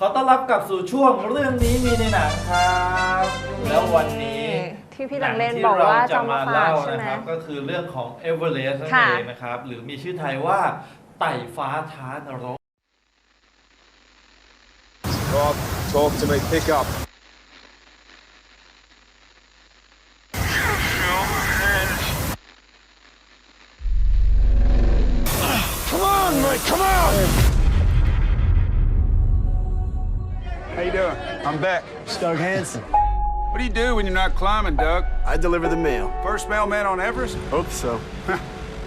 ขอต้อนรับกลับสู่ช่วงเรื่องนี้มีในหนังครับ แล้ววันนี้ ที่พี่หลังเล่นที่บอกว่าจะจะเอามามาฝากเล่าใช่นะไหมครับก็คือเรื่องของเอเวอเรสต์นั่นค่ะเองนะครับ หรือมีชื่อไทยว่าไต่ฟ้าท้านรก Rob, talk to me. Pick up. What do you do when you're not climbing, Doug? I deliver the mail. First mailman on Everest? Hope so.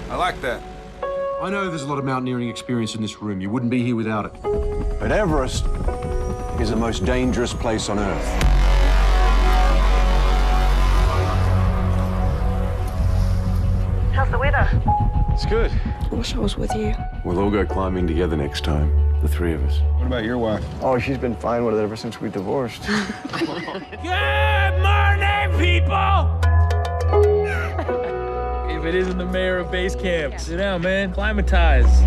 I like that. I know there's a lot of mountaineering experience in this room. You wouldn't be here without it. But Everest is the most dangerous place on Earth. How's the weather? It's good. I wish I was with you. We'll all go climbing together next time The three of us. What about your wife? Oh, she's been fine with it ever since we divorced. If it isn't the mayor of base camp, sit down, man. Climatize.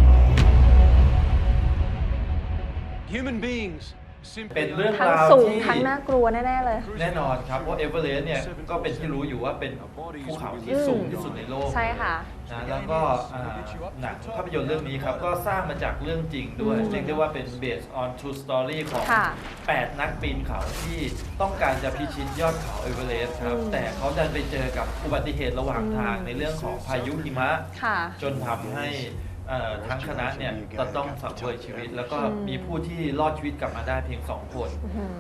Human beings เป็นเรื่อง ทั้ง ราว สูง ที่ ทั้งน่ากลัวแน่ๆเลย แน่นอนครับเพราะเอเวอเรสต์เนี่ยก็เป็นที่รู้อยู่ว่าเป็นภูเขาที่สูงที่สุดในโลก ใช่ค่ะ นะแล้วก็อ่าหนังภาพยนตร์เรื่องนี้ครับก็สร้างมาจากเรื่องจริงด้วยเรียกได้ว่าเป็น based on true story ของ ค่ะ 8 นักปีนเขาที่ต้องการจะพิชิตยอดเขาเอเวอเรสต์ครับ แต่เขาดันไปเจอกับอุบัติเหตุระหว่างทางในเรื่องของพายุหิมะ ค่ะ จนทำให้ เอ่อทั้งคณะเนี่ยจะต้องสังเวยชีวิต แล้วก็มีผู้ที่รอดชีวิตกลับมาได้เพียงสองคน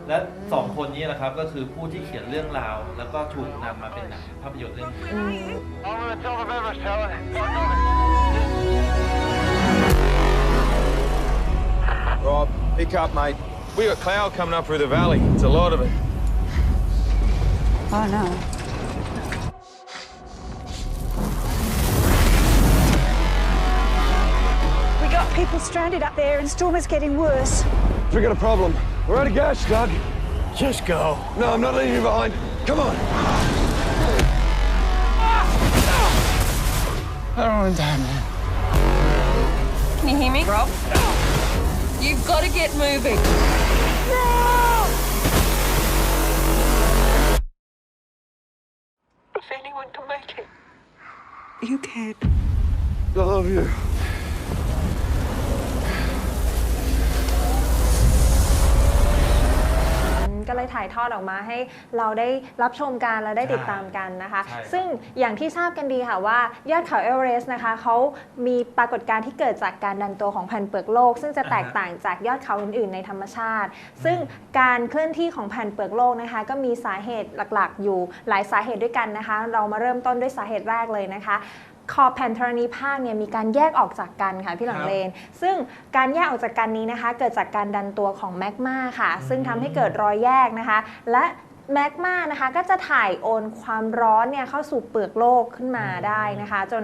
และสองคนนี้นะครับก็คือผู้ที่เขียนเรื่องราว แล้วก็ถูกนำมาเป็นหนังภาพยนตร์เรื่องนี้ I'm on the top of Everest, Helen. Rob, pick up, mate. We got cloud coming up through the valley. It's a lot of it. Oh no. People stranded up there and storm is getting worse. We got a problem. We're out of gas, Doug. Just go. No, I'm not leaving you behind. Come on. I don't want to die, man. Can you hear me? Rob? You've got to get moving. No! If anyone can make it, you can. I love you. ก็เลยถ่ายทอดออกมาให้เราได้รับชมกันและได้ติดตามกันนะคะ ใช่ครับซึ่งอย่างที่ทราบกันดีค่ะว่ายอดเขาเอเวอเรสต์นะคะเขามีปรากฏการณ์ที่เกิดจากการดันตัวของแผ่นเปลือกโลก ซึ่งจะแตกต่างจากยอดเขาอื่นๆในธรรมชาติ ซึ่งการเคลื่อนที่ของแผ่นเปลือกโลกนะคะ ก็มีสาเหตุหลักๆ อยู่หลายสาเหตุด้วยกันนะคะ เรามาเริ่มต้นด้วยสาเหตุแรกเลยนะคะ ขอบแผ่นธรณีภาคเนี่ยมีการแยกออกจากกันค่ะพี่หลังเลน ซึ่งการแยกออกจากกันนี้นะคะ เกิดจากการดันตัวของแมกมาค่ะ ซึ่งทำให้เกิดรอยแยกนะคะ และแมกมานะคะก็จะถ่ายโอนความร้อนเนี่ยเข้าสู่เปลือกโลกขึ้นมาได้นะคะ จน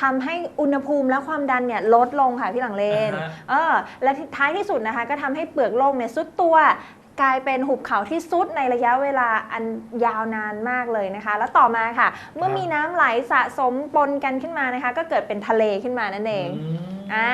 ทำให้อุณหภูมิและความดันเนี่ยลดลงค่ะพี่หลังเลนอ่าฮะเออและท้ายที่สุดนะคะ ก็ทำให้เปลือกโลกเนี่ยซุดตัว กลายเป็นหุบเขาที่ซุดในระยะเวลาอันยาวนานมากเลยนะคะ แล้วต่อมาค่ะ เมื่อมีน้ำไหลสะสมปนกันขึ้นมานะคะ ก็เกิดเป็นทะเลขึ้นมานั่นเอง อืม อ่า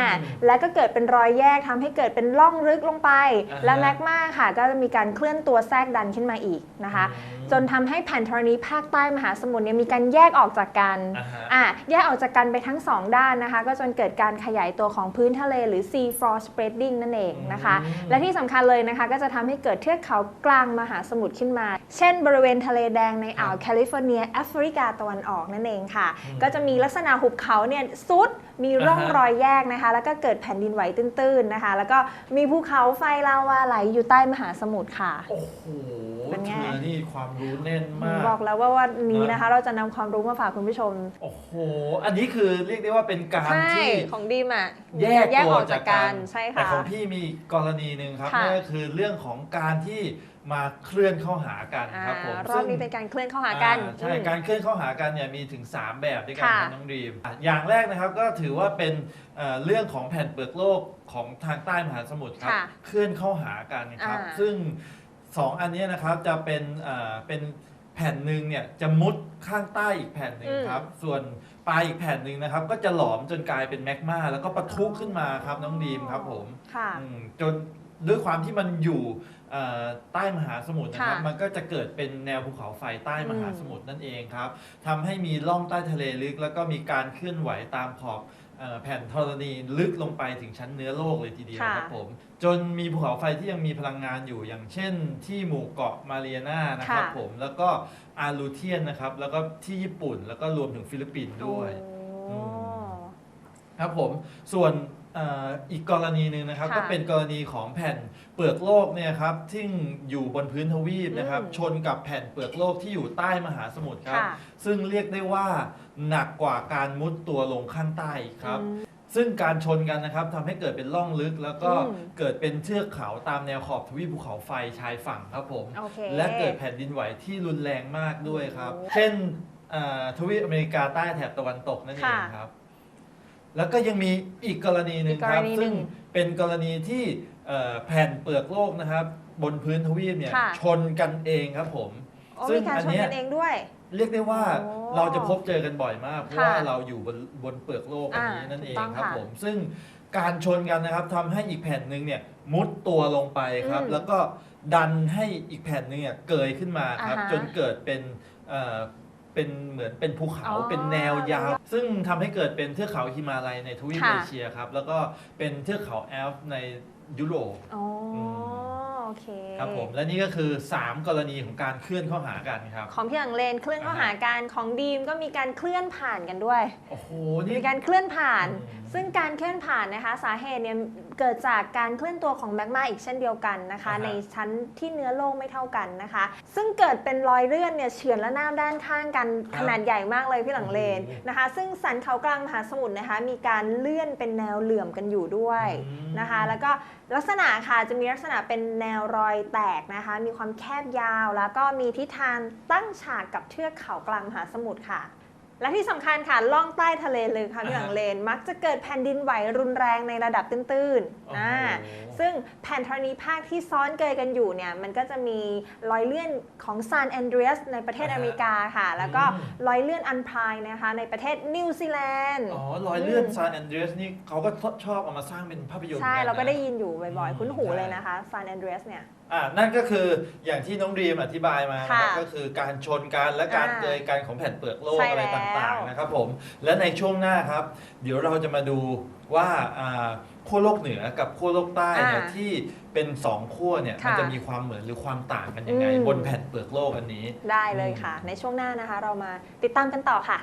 แล้วก็เกิดเป็นรอยแยกทำให้เกิดเป็นร่องลึกลงไปอ่าฮะและแมกมาค่ะก็จะมีการเคลื่อนตัวแทรกดันขึ้นมาอีกนะคะอืมจนทำให้แผ่นธรณีภาคใต้มหาสมุทรเนี่ยมีการแยกออกจากกันอ่าฮะอ่าแยกออกจากกันไปทั้งสองด้านนะคะ ก็จนเกิดการขยายตัวของพื้นทะเลหรือ sea floor spreading นั่นเองนะคะ และที่สำคัญเลยนะคะก็จะทำให้เกิดเทือกเขากลางมหาสมุทรขึ้นมา เช่น บริเวณทะเลแดงในอ่าวแคลิฟอร์เนียแอฟริกาตะวันออกนั่นเองค่ะ ก็จะมีลักษณะหุบเขาเนี่ยซุด มีร่องอ่าฮะรอยแยกนะคะ แล้วก็เกิดแผ่นดินไหวตื้นๆนะคะ แล้วก็มีภูเขาไฟลาวาไหลอยู่ใต้มหาสมุทรค่ะ โอ้โห เป็นไงเธอนี่ความรู้แน่นมาก บอกแล้วว่าวันนี้นะคะ เราจะนำความรู้มาฝากคุณผู้ชม โอ้โห อันนี้คือเรียกได้ว่าเป็นการใช่ที่ของดีมอะแยกแยกตัวออกจากกันใช่แต่ค่ะของพี่มีกรณีหนึ่งครับค่ะนั่นก็คือเรื่องของการที่มาเคลื่อนเข้าหากันอ่าครับผมรอบนี้ซึ่งเป็นการเคลื่อนเข้าหากันอ่ใช่อืมการเคลื่อนเข้าหากันเนี่ยมีถึง 3 แบบด้วยกันค่ะครับน้องดรีมอะอย่างแรกนะครับก็ถือว่าเป็นเอ่อเรื่องของแผ่นเปลือกโลกของทางใต้มหาสมุทรครับค่ะเคลื่อนเข้าหากันครับอ่าซึ่ง 2อันเนี้ยนะครับจะเป็นเอ่อเป็นแผ่นหนึ่งเนี่ยจะมุดข้างใต้อีกแผ่นหนึ่งครับ ส่วนปลายอีกแผ่นหนึ่งนะครับ ก็จะหลอมจนกลายเป็นแมกมาแล้วก็ปะทุขึ้นมาครับน้องดีมครับผมค่ะอืมจนด้วยความที่มันอยู่เอ่อใต้มหาสมุทรนะครับ ค่ะมันก็จะเกิดเป็นแนวภูเขาไฟใต้มหาสมุทรนั่นเองครับทำให้มีร่องใต้ทะเลลึก แล้วก็มีการเคลื่อนไหวตามขอบ เอ่อแผ่นธรณีลึกลงไปถึงชั้นเนื้อโลกเลยทีเดียวค่ะครับผม จนมีภูเขาไฟที่ยังมีพลังงานอยู่อย่างเช่น ที่หมู่เกาะมาเรียนานะครับค่ะ ผมแล้วก็อารูเทียนนะครับ แล้วก็ที่ญี่ปุ่นแล้วก็รวมถึงฟิลิปปินส์ด้วย โอ้ครับผมส่วนเอ่ออีกกรณีหนึ่งนะครับค่ะก็เป็นกรณีของแผ่นเปลือกโลกเนี่ยครับที่อยู่บนพื้นทวีปนะครับอืมชนกับแผ่นเปลือกโลกที่อยู่ใต้มหาสมุทรครับ ค่ะ ซึ่งเรียกได้ว่าหนักกว่าการมุดตัวลงข้างใต้อีกครับ อืม ซึ่งการชนกันนะครับทำให้เกิดเป็นร่องลึก แล้วก็อืม เกิดเป็นเทือกเขาตามแนวขอบทวีปภูเขาไฟชายฝั่งครับผม โอเค และเกิดแผ่นดินไหวที่รุนแรงมากด้วยครับ โอ้เช่นเอ่อทวีปอเมริกาใต้แถบตะวันตกนั่นเองค่ะ ครับ แล้วก็ยังมีอีกกรณีหนึ่งอีกกครรับณีหนึ่ซึ่งงเป็นกรณีที่เอ่อแผ่นเปลือกโลกนะครับ บนพื้นทวีปเนี่ยค่ะ ชนกันเองครับผมโอ้มีการชนกันเองด้วย เรียกได้ว่าโอ้เราจะพบเจอกันบ่อยมาก เพราะค่ะว่าเราอยู่บนบนเปลือกโลกอันนี้อ่านั่นเองถูกต้องครับค่ะผม ซึ่งการชนกันนะครับทำให้อีกแผ่นหนึ่งเนี่ยมุดตัวลงไปครับ อืมแล้วก็ดันให้อีกแผ่นหนึงเนี่ยเกยขึ้นมาครับ อ่าฮะจนเกิดเป็นเอ่อ เป็นเหมือนเป็นภูเขาอ๋อ เป็นแนวยาว ซึ่งทำให้เกิดเป็นเทือกเขาฮิมาลัยในทวีปค่ะ เอเชียครับ แล้วก็เป็นเทือกเขาแอลป์ในยุโรป อ๋ออม โอเคครับผมและนี่ก็คือ 3 กรณีของการเคลื่อนเข้าหากันครับของพี่หลังเลนเคลื่อนเข้าหากันของดีมก็มีการเคลื่อนผ่านกันด้วยโอ้โหนี่มีการเคลื่อนผ่านอืมซึ่งการเคลื่อนผ่านนะคะ สาเหตุเนี่ยเกิดจากการเคลื่อนตัวของแมกมาอีกเช่นเดียวกันนะคะอ่าฮะในชั้นที่เนื้อโลกไม่เท่ากันนะคะ ซึ่งเกิดเป็นรอยเลื่อนเนี่ยเฉือนและน้ำด้านข้างกันขนาดใหญ่มากเลยพี่หลังเลนโอ้โหนะคะ ซึ่งสันเขากลางมหาสมุทรนะคะ มีการเลื่อนเป็นแนวเหลื่อมกันอยู่ด้วยอืมนะคะ แล้วก็ลักษณะค่ะจะมีลักษณะเป็นแนวรอยแตกนะคะ มีความแคบยาว แล้วก็มีทิศทางตั้งฉากกับเทือกเขากลางมหาสมุทรค่ะ และที่สำคัญค่ะล่องใต้ทะเลเลยค่ะพี่หลังเลน มักจะเกิดแผ่นดินไหวรุนแรงในระดับตื้นโอ้โหๆอ่าซึ่งแผ่นธรณีภาคที่ซ้อนเกยกันอยู่เนี่ยมันก็จะมีรอยเลื่อนของซานแอนเดรียสในประเทศอ่าฮะอเมริกาค่ะ แล้วก็อืมรอยเลื่อนอันพรายนะคะในประเทศนิวซีแลนด์อ๋อรอยเลื่อนซานแอนเดรียสนี่เขาก็ชอบเอามาสร้างเป็นภาพยนตร์ใช่หมือนนเราก็ได้นะยินอยู่บ่อยอืมๆคุ้นหูใช่เลยนะคะซานแอนเดรียสเนี่ย อ่านั่นก็คืออย่างที่น้องดรีมอธิบายมานะครับค่ะก็คือการชนกันและการอ่าเกยกันของแผ่นเปลือกโลกใช่อะไรแล้วต่างๆนะครับผมและในช่วงหน้าครับ เดี๋ยวเราจะมาดูว่าอ่าขั้วโลกเหนือกับขั้วโลกใต้เนี่ยอ่าที่เป็นสองขั้วเนี่ยค่ะมันจะมีความเหมือนหรือความต่างกันยังไง อืม บนแผ่นเปลือกโลกอันนี้ ได้เลยค่ะ ในช่วงหน้านะคะ เรามาติดตามกันต่อค่ะ